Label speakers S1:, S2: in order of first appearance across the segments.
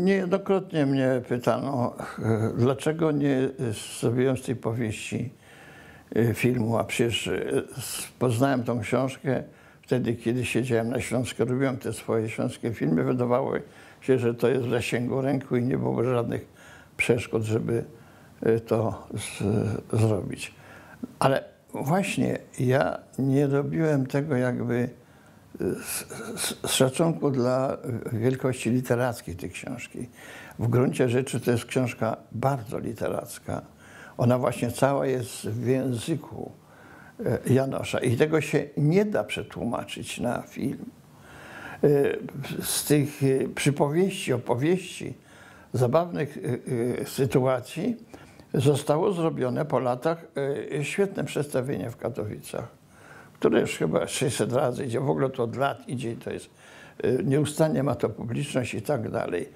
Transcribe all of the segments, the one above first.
S1: Niejednokrotnie mnie pytano, e, dlaczego nie zrobiłem z tej powieści e, filmu, a przecież e, poznałem tą książkę wtedy, kiedy siedziałem na Śląsku, robiłem te swoje śląskie filmy, wydawało się, że to jest w zasięgu ręku i nie było żadnych przeszkód, żeby to z, zrobić. Ale właśnie ja nie robiłem tego jakby z, z szacunku dla wielkości literackiej tej książki. W gruncie rzeczy to jest książka bardzo literacka. Ona właśnie cała jest w języku e, Janosza i tego się nie da przetłumaczyć na film. E, Z tych e, przypowieści, opowieści, zabawnych sytuacji zostało zrobione po latach świetne przedstawienie w Katowicach które już chyba 600 razy idzie, w ogóle to od lat idzie i to jest, y, nieustannie ma to publiczność i tak dalej.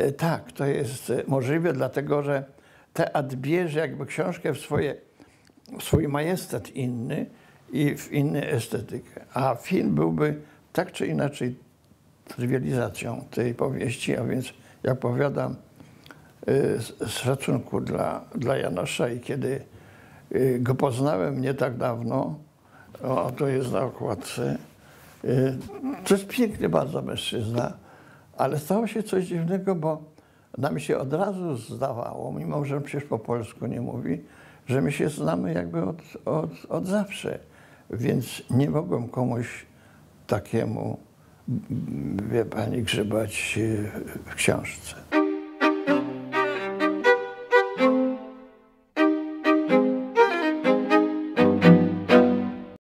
S1: Y, Tak, to jest y, możliwe, dlatego że teatr bierze jakby książkę w, swoje, w swój majestat inny i w inną estetykę, a film byłby tak czy inaczej trywializacją tej powieści, a więc jak powiadam, z, z szacunku dla, dla Janosza i kiedy go poznałem nie tak dawno, o, to jest na okładce, y, to jest piękny bardzo mężczyzna, ale stało się coś dziwnego, bo nam się od razu zdawało, mimo że przecież po polsku nie mówi, że my się znamy jakby od, od, od zawsze. Więc nie mogłem komuś takiemu, wie pani, grzebać w książce.